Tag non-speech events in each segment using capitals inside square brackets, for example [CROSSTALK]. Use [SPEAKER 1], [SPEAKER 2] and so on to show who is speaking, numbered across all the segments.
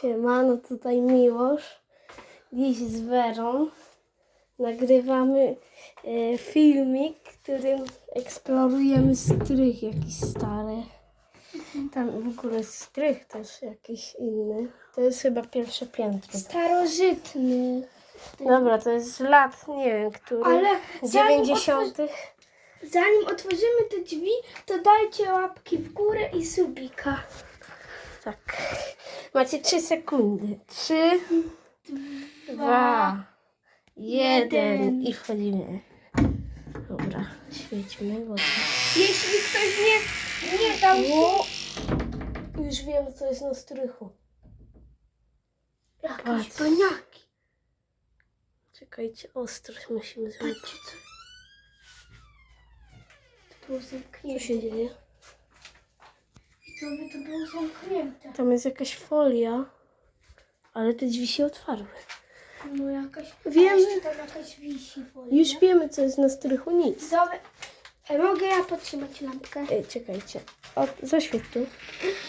[SPEAKER 1] Siemano, tutaj Miłosz. Dziś z Werą nagrywamy e, filmik, którym eksplorujemy strych jakiś stary. Tam w ogóle strych też jakiś inny. To jest chyba pierwsze piętro.
[SPEAKER 2] Starożytny.
[SPEAKER 1] Dobra, to jest z lat, nie wiem, który.
[SPEAKER 2] Ale zanim
[SPEAKER 1] 90.
[SPEAKER 2] Zanim otworzymy te drzwi, to dajcie łapki w górę i subika.
[SPEAKER 1] Tak. Macie 3 sekundy. 3, 2, 1 i wchodzimy. Dobra, świećmy. Bo...
[SPEAKER 2] Jeśli ktoś nie, nie dał
[SPEAKER 1] O! Już wiem, co jest na strychu.
[SPEAKER 2] jakieś
[SPEAKER 1] Patrz.
[SPEAKER 2] paniaki.
[SPEAKER 1] Czekajcie, ostrość musimy zrobić.
[SPEAKER 2] Patrzcie co. To było
[SPEAKER 1] Co się dzieje?
[SPEAKER 2] Widzowie, to było zamknięte.
[SPEAKER 1] Tam jest jakaś folia, ale te drzwi się otwarły.
[SPEAKER 2] No jakaś...
[SPEAKER 1] Wiem.
[SPEAKER 2] A jeszcze tam jakaś wisi folia.
[SPEAKER 1] Już wiemy, co jest na strychu. Nic.
[SPEAKER 2] Widzowie, e, mogę ja podtrzymać lampkę?
[SPEAKER 1] Ej, czekajcie. O, zaświeć tu.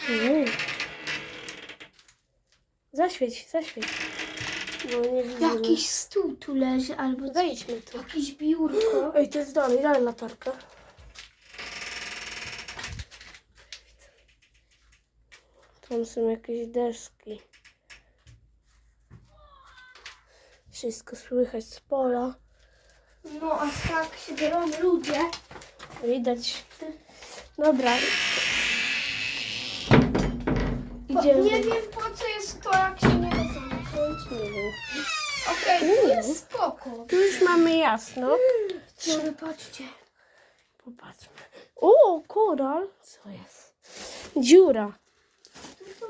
[SPEAKER 1] Mm. Zaświeć, zaświeć. Bo nie widzę.
[SPEAKER 2] Jakiś stół tu leży, albo.
[SPEAKER 1] Wejdźmy tu.
[SPEAKER 2] Jakieś biurko.
[SPEAKER 1] Ej, to jest dalej, dalej latarka. Tam są jakieś deski. Wszystko słychać z pola.
[SPEAKER 2] No, a tak się biorą ludzie.
[SPEAKER 1] Widać. Dobra. Idziemy.
[SPEAKER 2] nie wiem po co jest to, jak się nie da zamknąć.
[SPEAKER 1] Nie wiem.
[SPEAKER 2] Okej,
[SPEAKER 1] Uuu.
[SPEAKER 2] jest spoko.
[SPEAKER 1] Tu już mamy jasno.
[SPEAKER 2] Trzy, patrzcie.
[SPEAKER 1] Popatrzmy. O, koral. Co jest? Dziura.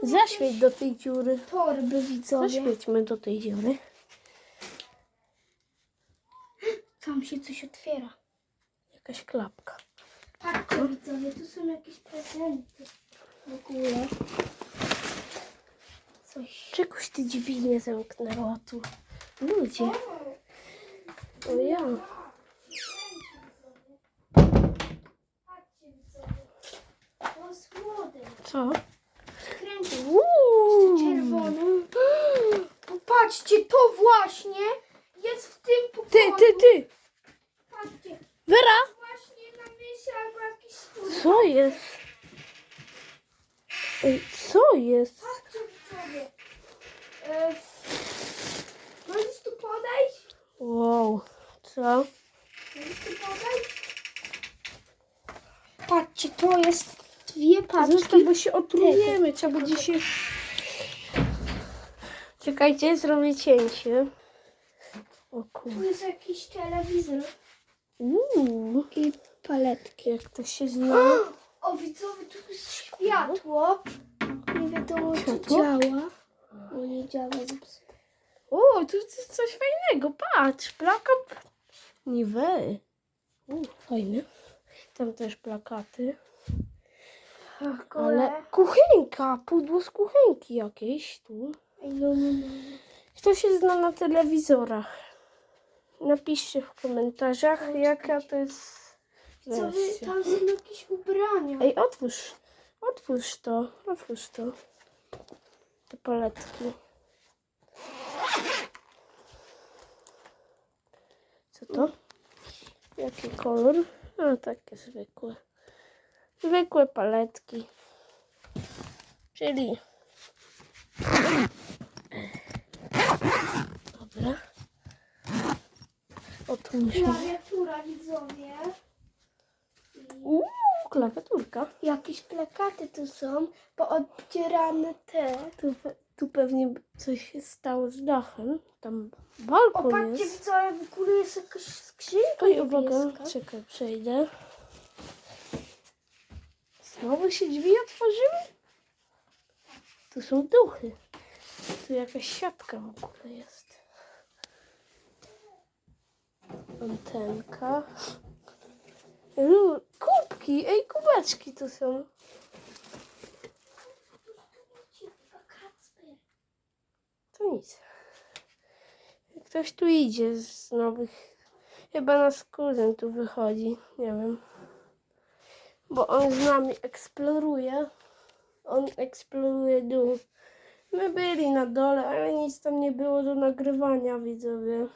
[SPEAKER 1] Zaświeć do tej dziury.
[SPEAKER 2] Torby widzowie.
[SPEAKER 1] Zaświećmy do tej dziury.
[SPEAKER 2] Tam się coś otwiera.
[SPEAKER 1] Jakaś klapka.
[SPEAKER 2] Patrzcie widzowie, tu są jakieś prezenty. W ogóle. Coś.
[SPEAKER 1] Czegoś te drzwi nie zamknęła tu. Ludzie. O ja.
[SPEAKER 2] Patrzcie widzowie. To jest młody.
[SPEAKER 1] Co? Uuu.
[SPEAKER 2] czerwony. [GASPS] Popatrzcie, to właśnie jest w tym
[SPEAKER 1] Ty,
[SPEAKER 2] pokoju.
[SPEAKER 1] ty, ty.
[SPEAKER 2] Patrzcie,
[SPEAKER 1] Wera.
[SPEAKER 2] właśnie na mysie albo jakiś stół.
[SPEAKER 1] Co jest? Ej, co jest?
[SPEAKER 2] Patrzcie widzowie. E, możesz tu podejść?
[SPEAKER 1] Wow. Co?
[SPEAKER 2] Możesz tu podejść? Patrzcie, to jest dwie paczki.
[SPEAKER 1] Zostaw, bo się otrujemy. Trzeba będzie się... Czekajcie, zrobię cięcie. O
[SPEAKER 2] Tu
[SPEAKER 1] kurde.
[SPEAKER 2] jest jakiś telewizor
[SPEAKER 1] Uuu.
[SPEAKER 2] i paletki.
[SPEAKER 1] Jak to się zna?
[SPEAKER 2] O widzowie, tu jest światło. Nie wiadomo czy
[SPEAKER 1] Światło?
[SPEAKER 2] działa. Bo nie działa.
[SPEAKER 1] O, tu jest coś fajnego. Patrz, plakat. Niwe. U, fajny. Tam też plakaty. Ale kuchenka, pudło z kuchenki jakieś tu.
[SPEAKER 2] No, no, no.
[SPEAKER 1] Kto się zna na telewizorach? Napiszcie w komentarzach, jaka to jest
[SPEAKER 2] Co wy,
[SPEAKER 1] wersja.
[SPEAKER 2] tam są jakieś ubrania.
[SPEAKER 1] Ej, otwórz, otwórz to, otwórz to. Te paletki. Co to? Jaki kolor? A, takie zwykłe. Zwykłe paletki. Czyli... Dobra. Otwórzmy.
[SPEAKER 2] Klawiatura widzowie.
[SPEAKER 1] Uuu, klawiaturka.
[SPEAKER 2] Jakieś plakaty tu są, pooddzierane te.
[SPEAKER 1] Tu, tu pewnie coś się stało z dachem. Tam
[SPEAKER 2] O,
[SPEAKER 1] balkon
[SPEAKER 2] patrzcie
[SPEAKER 1] jest.
[SPEAKER 2] widzowie, w ogóle jest jakaś skrzynka
[SPEAKER 1] Oj, uwaga,
[SPEAKER 2] niebieska.
[SPEAKER 1] czekaj, przejdę. Znowu się drzwi otworzyły? Tu są duchy. Tu jakaś siatka w ogóle jest. Antenka. Kubki, ej, kubeczki tu są. To nic. Ktoś tu idzie z nowych. Chyba nasz kuzyn tu wychodzi. Nie wiem. Bo on z nami eksploruje. On eksploruje dół My byli na dole, ale nic tam nie było do nagrywania, widzowie.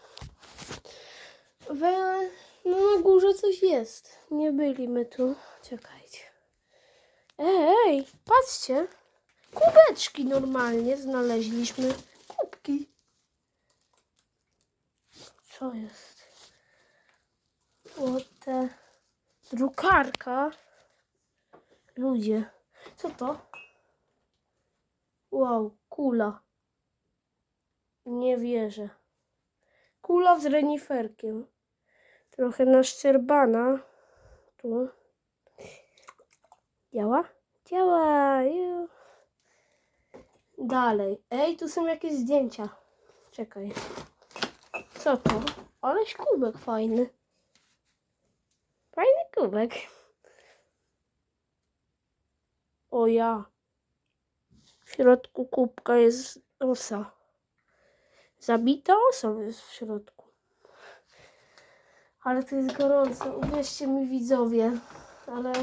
[SPEAKER 1] We, no na górze coś jest. Nie byliśmy tu. Czekajcie. Ej, patrzcie. Kubeczki normalnie znaleźliśmy. Kubki. Co jest? What Drukarka. Ludzie. Co to? Wow, kula. Nie wierzę. Kula z reniferkiem. Trochę naszczerbana. Tu. Działa? Działa. Dalej. Ej, tu są jakieś zdjęcia. Czekaj. Co to? Aleś kubek fajny. Fajny kubek. O ja. W środku kubka jest osa. Zabita osa jest w środku. Ale to jest gorąco. Uwierzcie mi widzowie. Ale...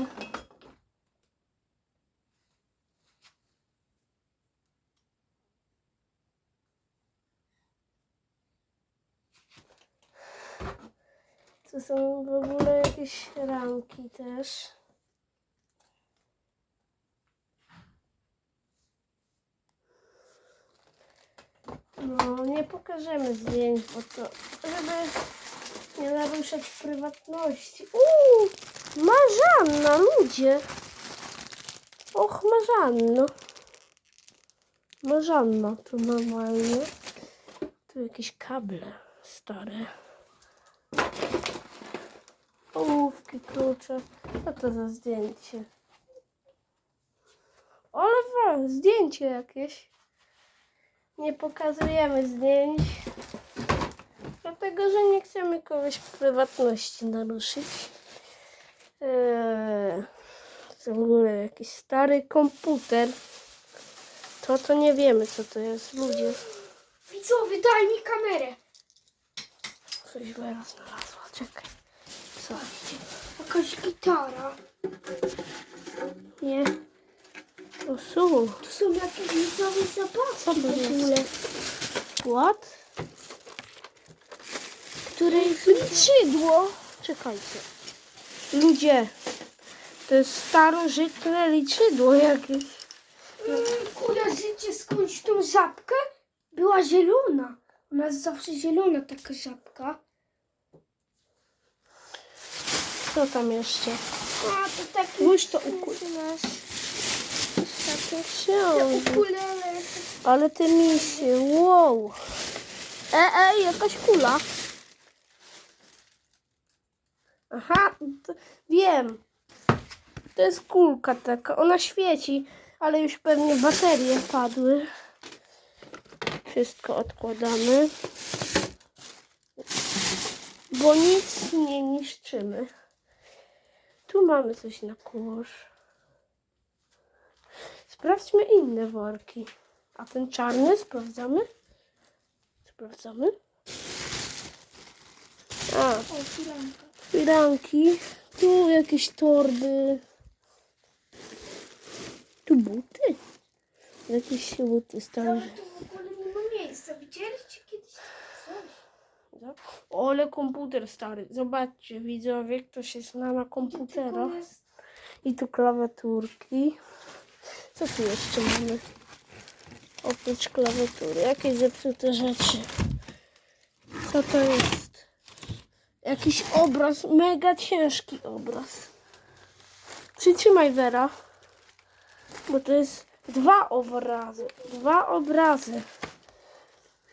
[SPEAKER 1] Tu są w ogóle jakieś ramki też. No, nie pokażemy zdjęć, bo to, żeby nie naruszać prywatności. Uuu, Marzanna, ludzie. Och, Marzanno. Marzanna, tu normalnie. Tu jakieś kable stare. Ołówki, klucze. Co to za zdjęcie? Ale wa, zdjęcie jakieś. Nie pokazujemy zdjęć. Dlatego, że nie chcemy kogoś prywatności naruszyć. Eee, w ogóle jakiś stary komputer. To to nie wiemy co to jest. Ludzie.
[SPEAKER 2] Widzowie, daj mi kamerę.
[SPEAKER 1] Coś Wera znalazła. Czekaj. Co?
[SPEAKER 2] Jakaś gitara.
[SPEAKER 1] Nie. To są.
[SPEAKER 2] Tu są jakieś
[SPEAKER 1] Co to
[SPEAKER 2] w ogóle.
[SPEAKER 1] What? Które jest liczydło. Czekajcie. Ludzie. To jest starożytne liczydło jakieś.
[SPEAKER 2] Mm, Kojarzycie skądś tą żabkę? Była zielona. Ona jest zawsze zielona, taka żabka.
[SPEAKER 1] Co tam jeszcze?
[SPEAKER 2] A, to taki...
[SPEAKER 1] Włóż to układ. Książki.
[SPEAKER 2] Ukulele.
[SPEAKER 1] Ale te misje, wow. E, e, jakaś kula. Aha, wiem. To jest kulka taka, ona świeci, ale już pewnie baterie padły. Wszystko odkładamy. Bo nic nie niszczymy. Tu mamy coś na kurz. Sprawdźmy inne worki. A ten czarny sprawdzamy? Sprawdzamy. A,
[SPEAKER 2] O, firanka.
[SPEAKER 1] firanki. Tu jakieś torby. Tu buty. Jakieś buty stare.
[SPEAKER 2] Ale tu w ogóle nie ma miejsca. Widzieliście kiedyś coś?
[SPEAKER 1] Ole komputer stary. Zobaczcie widzowie, ktoś jest na, na komputera.
[SPEAKER 2] Jest
[SPEAKER 1] I tu klawiaturki. Co tu jeszcze mamy? Oprócz klawiatury. Jakieś zepsute rzeczy. Co to jest? Jakiś obraz. Mega ciężki obraz. Przytrzymaj Wera. Bo to jest dwa obrazy. Dwa obrazy.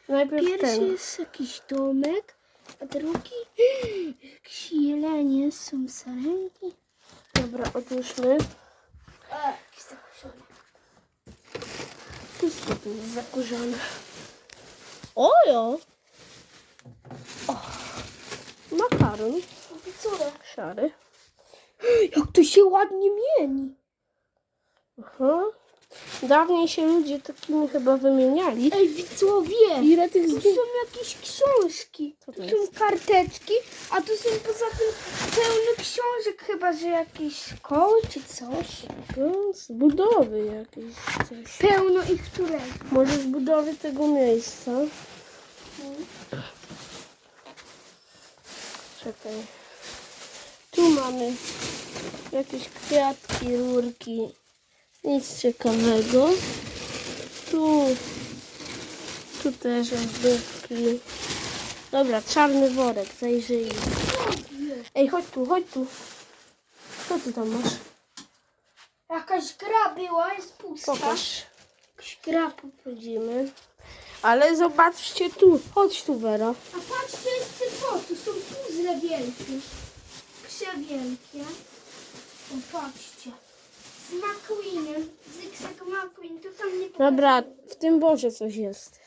[SPEAKER 1] Najpierw
[SPEAKER 2] Pierwszy
[SPEAKER 1] ten.
[SPEAKER 2] jest jakiś domek, a drugi [GASPS] jakieś jelenie, są sarenki.
[SPEAKER 1] Dobra, odłóżmy. Wszystko tu jest zakurzone. Ojo! O, makaron
[SPEAKER 2] Co?
[SPEAKER 1] szary. [GASPS]
[SPEAKER 2] Jak to się ładnie mieni.
[SPEAKER 1] Aha. Dawniej się ludzie takimi chyba wymieniali.
[SPEAKER 2] Ej, widzowie!
[SPEAKER 1] Ile tych
[SPEAKER 2] Tu są
[SPEAKER 1] zdjęć?
[SPEAKER 2] jakieś książki.
[SPEAKER 1] Co to
[SPEAKER 2] tu
[SPEAKER 1] jest?
[SPEAKER 2] są karteczki, a tu są poza tym pełno książek, chyba że jakieś szkoły czy coś.
[SPEAKER 1] No, z budowy jakieś coś.
[SPEAKER 2] Pełno ich leży.
[SPEAKER 1] Może z budowy tego miejsca. Czekaj. Tu mamy jakieś kwiatki, rurki. Nic ciekawego. Tu. Tu też ozdóbki. Dobra, czarny worek, zajrzyjmy. Ej, chodź tu, chodź tu. Co ty tam masz?
[SPEAKER 2] Jakaś gra była, jest pusta.
[SPEAKER 1] Pokaż.
[SPEAKER 2] Jakaś gra. po-
[SPEAKER 1] Chodzimy. Ale zobaczcie tu. Chodź tu, Wera.
[SPEAKER 2] A patrzcie jeszcze to, tu są puzzle wielkie. Przewielkie. O, patrzcie. Z McQueenem, Zygzak McQueen, to tam nie
[SPEAKER 1] Dobra, w tym worze coś jest.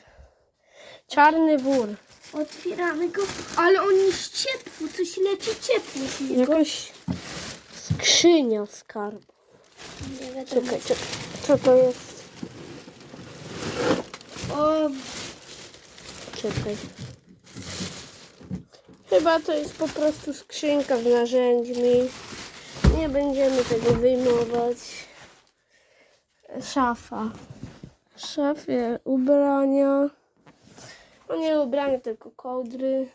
[SPEAKER 1] Czarny wór.
[SPEAKER 2] Otwieramy go, ale on jest ciepły, coś leci ciepło z niego.
[SPEAKER 1] Jakaś skrzynia skarbu.
[SPEAKER 2] Nie wiadomo.
[SPEAKER 1] Czekaj, czekaj. Co to jest?
[SPEAKER 2] O,
[SPEAKER 1] Czekaj. Chyba to jest po prostu skrzynka z narzędziami. Nie będziemy tego wyjmować. Szafa. W szafie ubrania. No nie ubrania, tylko kołdry.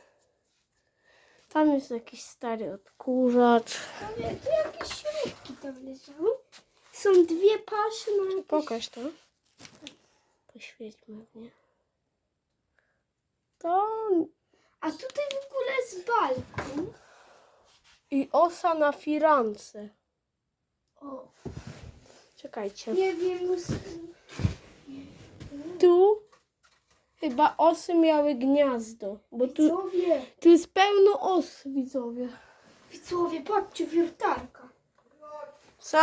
[SPEAKER 1] Tam jest jakiś stary odkurzacz.
[SPEAKER 2] to jakieś śrubki tam leżały. Są dwie pasze na jakieś...
[SPEAKER 1] Pokaż to. Poświećmy mnie. To
[SPEAKER 2] A tutaj w ogóle jest balkon.
[SPEAKER 1] I osa na firance.
[SPEAKER 2] O,
[SPEAKER 1] Czekajcie.
[SPEAKER 2] nie wiem, s-
[SPEAKER 1] Tu chyba osy miały gniazdo, bo tu,
[SPEAKER 2] widzowie,
[SPEAKER 1] tu jest pełno os, widzowie.
[SPEAKER 2] widzowie, patrzcie, wiertarka.
[SPEAKER 1] Co?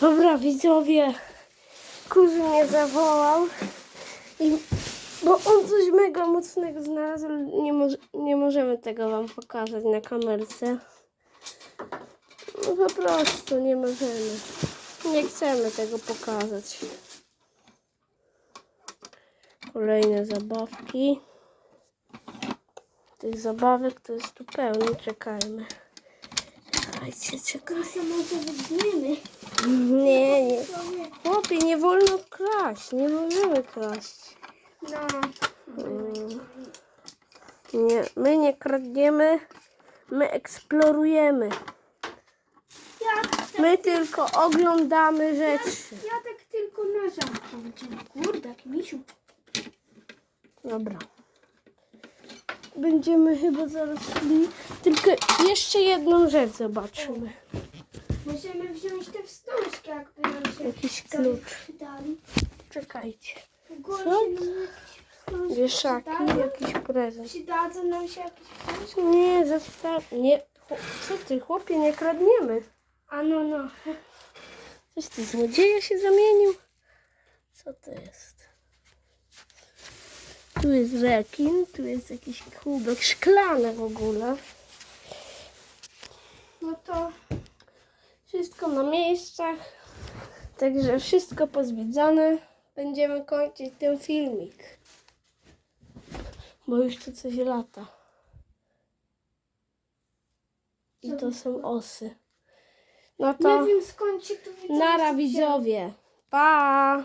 [SPEAKER 1] Dobra, widzowie. Kuzyn mnie zawołał. Coś mega mocnego znalazł, ale nie, nie możemy tego wam pokazać na kamerce. No po prostu nie możemy. Nie chcemy tego pokazać. Kolejne zabawki. Tych zabawek to jest tu pełno. Czekajmy. Czekajcie, czekaj.
[SPEAKER 2] My sobie może weźmiemy.
[SPEAKER 1] Nie, nie. Chłopie, nie wolno kraść. Nie możemy kraść.
[SPEAKER 2] No.
[SPEAKER 1] Nie, my nie kradniemy. My eksplorujemy.
[SPEAKER 2] ja,
[SPEAKER 1] My tylko oglądamy rzeczy.
[SPEAKER 2] ja tak tylko na rzadko widziałem. Kurde, misiu.
[SPEAKER 1] Dobra. Będziemy chyba zaraz szli. Tylko jeszcze jedną rzecz zobaczymy.
[SPEAKER 2] Możemy wziąć te wstążki, jakby nam się
[SPEAKER 1] Jakiś klucz. Czekajcie. Co? Wieszaki, jakiś prezent.
[SPEAKER 2] Przydadzą nam się jakieś wstążki?
[SPEAKER 1] Nie, zostaw. Nie. Co ty, chłopie, nie kradniemy.
[SPEAKER 2] A no, no.
[SPEAKER 1] Coś ty złodzieja się zamienił? Co to jest? Tu jest rekin, tu jest jakiś kubek szklany w ogóle.
[SPEAKER 2] No to
[SPEAKER 1] Wszystko na miejscach. Także wszystko pozwiedzane. Będziemy kończyć ten filmik. Bo już tu coś lata. I to są osy. No to
[SPEAKER 2] nie wiem skąd się tu widzę.
[SPEAKER 1] nara widzowie. Pa!